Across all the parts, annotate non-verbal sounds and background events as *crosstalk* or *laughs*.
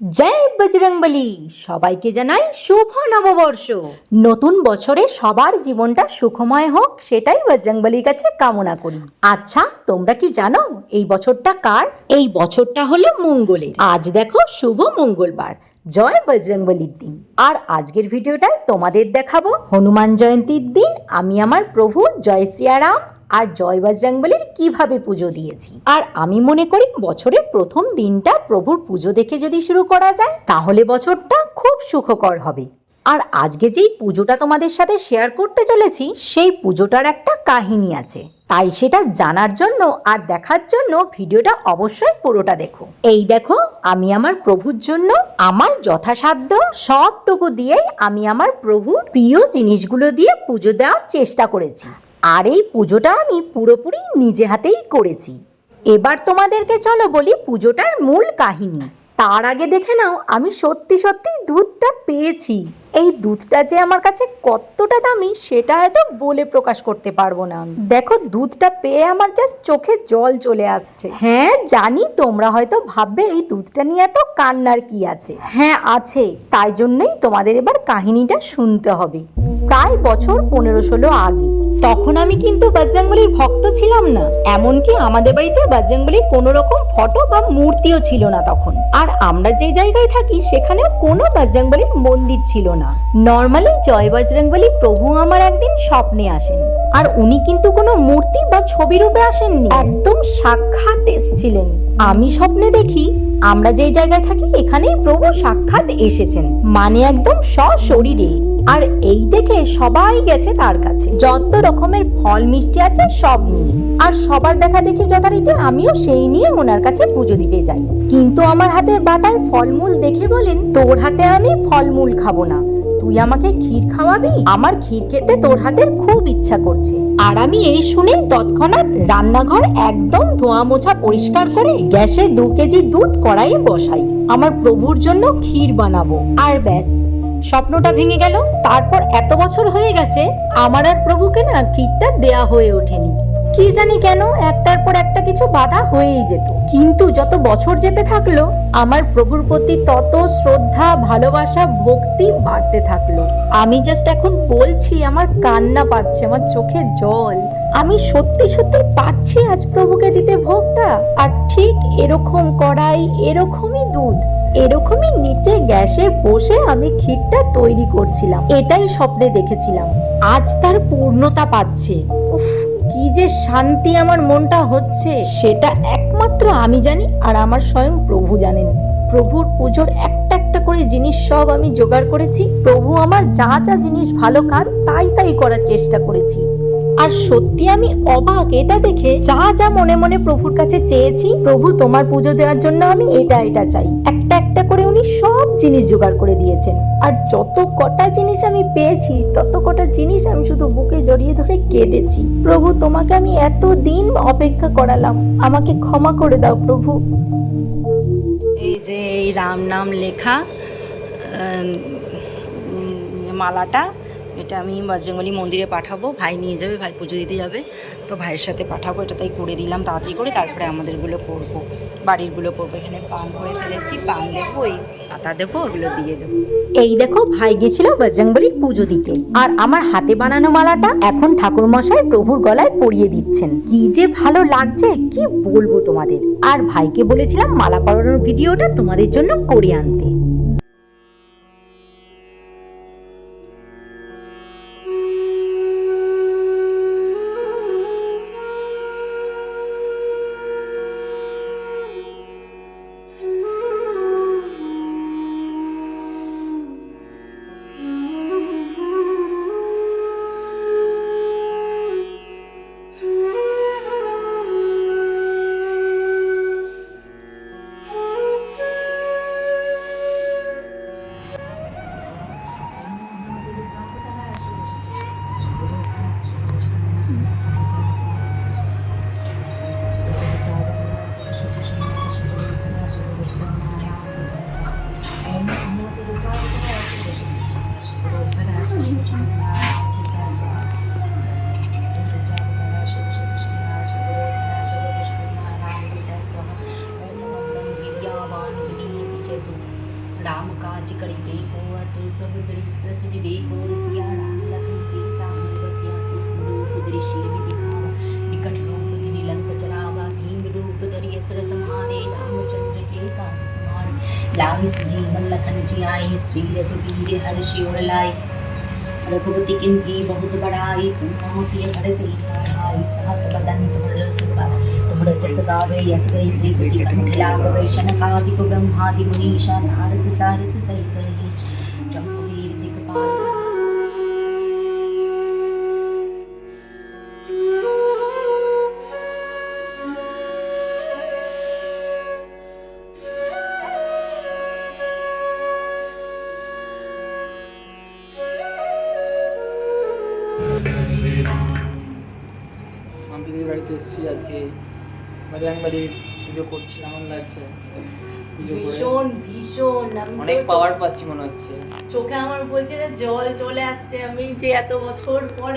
জয় বজরংবলী। সবাইকে জানাই শুভ নববর্ষ। নতুন বছরে সবার জীবনটা সুখময় হোক, সেটাই বজরংবলীর কাছে কামনা করি। আচ্ছা তোমরা কি জানো এই বছরটা কার? এই বছরটা হলো মঙ্গলের। আজ দেখো শুভ মঙ্গলবার, জয় বজরংবলীর দিন। আর আজকের ভিডিওটায় তোমাদের দেখাবো হনুমান জয়ন্তীর দিন। আমি আমার প্রভু জয় সিয়ারাম আর জয় বজরংবলীর কীভাবে পুজো দিয়েছি? আর আমি মনে করি বছরের প্রথম দিনটা প্রভুর পুজো দেখে যদি শুরু করা যায়, তাহলে বছরটা খুব সুখকর হবে। আর আজকে যেই পুজোটা তোমাদের সাথে শেয়ার করতে চলেছি, সেই পুজোটার একটা কাহিনী আছে। তাই সেটা জানার জন্য আর দেখার জন্য ভিডিওটা অবশ্যই পুরোটা দেখো। এই দেখো, আমি আমার প্রভুর জন্য আমার যথাসাধ্য সবটুকু দিয়েই আমি আমার প্রভুর প্রিয় জিনিসগুলো দিয়ে পুজো দেওয়ার চেষ্টা করেছি। আর এই পুজোটা আমি পুরোপুরি নিজে হাতেই করেছি। এবার তোমাদেরকে চলো বলি পুজোটার মূল কাহিনী। তার আগে দেখে নাও, আমি সত্যি সত্যি দুধটা পেয়েছি। এই দুধটা যে আমার কাছে কতটা দামি, সেটা হয়তো বলে প্রকাশ করতে পারব না আমি। দেখো, দুধটা পেয়ে আমার জাস্ট চোখে জল চলে আসছে। হ্যাঁ জানি তোমরা হয়তো ভাববে, এই দুধটা নিয়ে এত কান্নার কি আছে? হ্যাঁ আছে। তাই জন্যই তোমাদের এবার কাহিনীটা শুনতে হবে। প্রায় বছর পনেরো ষোলো আগে তখন আমি কিন্তু বজরংবলীর ভক্ত ছিলাম না। এমনকি আমাদের বাড়িতে বজরংবলীর কোনো রকম ফটো বা মূর্তিও ছিল না তখন। আর আমরা যে জায়গায় থাকি, সেখানেও কোনো বজরংবলীর মন্দির ছিল না। নর্মালি জয় বজরংবলী প্রভু আমার একদিন স্বপ্নে আসেন। আর উনি কিন্তু কোনো মূর্তি বা ছবি রূপে আসেননি। একদম সাক্ষাৎ এসেছিলেন। আমি স্বপ্নে দেখি, আমরা যে জায়গায় থাকি, এখানেই প্রভু সাক্ষাৎ এসেছেন। মানে একদম সশরীরে। আর এই দেখে সবাই গেছে তার কাছে। যত রকমের ফল মিষ্টি আছে সব নিয়ে। আর সবার দেখা দেখি যথারীতি আমিও সেই নিয়ে ওনার কাছে পুজো দিতে যাই। কিন্তু আমার হাতের বাটায় ফলমূল দেখে বলেন, তোর হাতে আমি ফলমূল খাব না। তুই আমাকে ক্ষীর খাওয়াবি? আমার ক্ষীর খেতে তোর হাতের খুব ইচ্ছা করছে। আর আমি এই শুনে তৎক্ষণাৎ রান্নাঘর একদম ধোয়া মোছা পরিষ্কার করে গ্যাসে দু কেজি দুধ কড়াইয়ে বসাই। আমার প্রভুর জন্য ক্ষীর বানাবো। আর ব্যাস। স্বপ্নটা ভেঙে গেল। তারপর এত বছর হয়ে গেছে, আমার আর প্রভুকে না ক্ষীরটা দেয়া হয়ে ওঠেনি। কি জানি কেন একটার পর একটা কিছু বাধা হয়েই যেত। কিন্তু যত বছর যেতে থাকল, আমার প্রভুর প্রতি তত শ্রদ্ধা, ভালোবাসা, ভক্তি বাড়তে থাকল। আমি জাস্ট এখন বলছি, আমার কান্না পাচ্ছে, আমার চোখে জল। আমি সত্যি সত্যি পারছি আজ প্রভুকে দিতে ভোগটা। আর ঠিক এরকম কড়াই, এরকমই দুধ। এরকমই নিচে গ্যাসে বসে আমি ক্ষীরটা তৈরি করছিলাম। এটাই স্বপ্নে দেখেছিলাম। আজ তার পূর্ণতা পাচ্ছে। উফ, কি যে শান্তি আমার মনটা হচ্ছে। সেটা একমাত্র আমি জানি আর আমার স্বয়ং প্রভু জানেন। প্রভুর পুজোর একটা একটা করে জিনিস সব আমি জোগাড় করেছি। প্রভু আমার যা যা জিনিস ভালো খান, তাই তাই করার চেষ্টা করেছি। আর সত্যি আমি অবাক এটা দেখে যা যা মনে মনে প্রভুর কাছে চেয়েছি, প্রভু তোমার পুজো দেওয়ার জন্য আমি এটা এটা চাই। একটা একটা করে উনি সব জিনিস জোগাড় করে দিয়েছেন। আর যত কটা জিনিস আমি পেয়েছি, তত কটা জিনিস আমি শুধু বুকে জড়িয়ে ধরে কেঁদেছি। প্রভু, তোমাকে আমি এত দিন অপেক্ষা করালাম। আমাকে ক্ষমা করে দাও প্রভু। এই যে এই রাম নাম লেখা মালাটা এটা আমি বজরঙ্গলী মন্দিরে পাঠাবো। ভাই নিয়ে যাবে, ভাই পুজো দিতে যাবে। তো ভাইয়ের সাথে পাঠাবো, এটা তাই করে দিলাম তাড়াতাড়ি করে। তারপরে আমাদেরগুলো করব। বাড়িরগুলো করব। এখানে পান করে ফেলেছি, পান দেবো এই পাতা দেবো, ওগুলো দিয়ে দেবো। এই দেখো, ভাই গেছিল বজরংবলীর পুজো দিতে। আর আমার হাতে বানানো মালাটা এখন ঠাকুর মশাই প্রভুর গলায় পরিয়ে দিচ্ছেন। কি যে ভালো লাগছে, কি বলব তোমাদের। আর ভাইকে বলেছিলাম মালা পরানোর ভিডিওটা তোমাদের জন্য করে আনতে। भी दिखावा निकट रूप धरि लंक जरावा भीम रूप धरि असुर संहारे रामचंद्र के काज सवारे लाहि जीवन लखन जियाई श्री रघुवीर हर्षि उर लाई रघुपति किन्ही बहुत बड़ाई तुम मम प्रिय भरत सहाई सहस बदन तुम रस तुम जस गावे यस गई श्रीपति कंठ लाघवे शनकादि ब्रह्मादि मुनीषा, नारद सारद सहित रहीश বাড়িতে এসেছি আজকে। বজরংবলির পুজো করছি কেমন লাগছে? ভীষণ ভীষণ আমি অনেক পাওয়ার পাচ্ছি মনে হচ্ছে। চোখে আমার বলছে যে জল চলে আসছে আমি যে এত বছর পর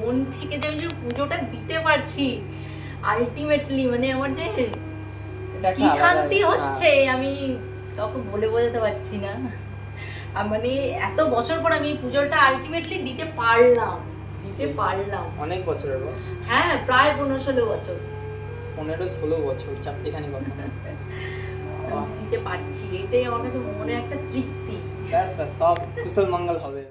মন থেকে যে আমি যে পুজোটা দিতে পারছি আলটিমেটলি মানে আমার যে কি শান্তি হ্যাঁ। হচ্ছে আমি তখন বলে বোঝাতে পারছি না। মানে এত বছর পর আমি এই পুজোটা আলটিমেটলি দিতে পারলাম। দিতে পারলাম। অনেক বছরের পর হ্যাঁ প্রায় পনেরো ষোলো বছর। পনেরো ষোলো বছর চারটেখানি কথা। *laughs* দিতে পারছি এটাই আমার কাছে মনে একটা তৃপ্তি। ব্যাস ব্যাস সব কুশল মঙ্গল হবে।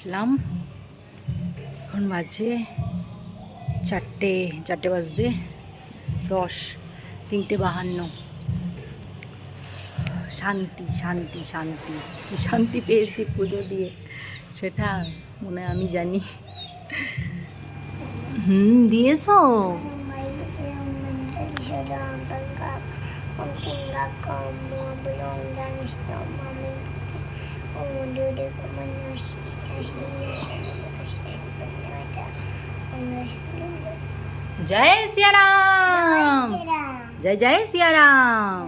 উঠলাম। এখন বাজে চারটে চারটে বাজতে দশ, তিনটে বাহান্ন। শান্তি শান্তি শান্তি শান্তি পেয়েছি পুজো দিয়ে, সেটা মনে আমি জানি। হুম, দিয়েছ? জয় সিয়া রাম জয় জয় সিয়া রাম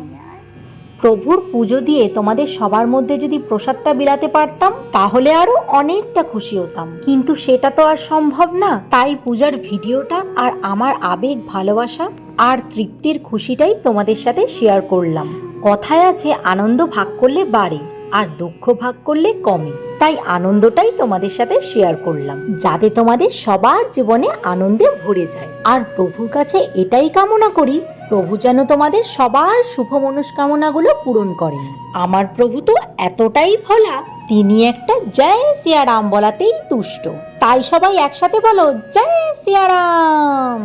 প্রভুর পুজো দিয়ে তোমাদের সবার মধ্যে যদি প্রসাদটা বিলাতে পারতাম, তাহলে আরও অনেকটা খুশি হতাম। কিন্তু সেটা তো আর সম্ভব না। তাই পূজার ভিডিওটা আর আমার আবেগ, ভালোবাসা আর তৃপ্তির খুশিটাই তোমাদের সাথে শেয়ার করলাম। কথায় আছে, আনন্দ ভাগ করলে বাড়ে। আর দুঃখ ভাগ করলে কমে তাই আনন্দটাই তোমাদের সাথে শেয়ার করলাম, যাতে তোমাদের সবার জীবনে আনন্দে ভরে যায়। আর প্রভুর কাছে এটাই কামনা করি, প্রভু যেন তোমাদের সবার শুভ মনস্কামনাগুলো পূরণ করেন। আমার প্রভু তো এতটাই ভোলা, তিনি একটা জয় সিয়ারাম বলাতেই তুষ্ট। তাই সবাই একসাথে বলো, জয় সিয়ারাম।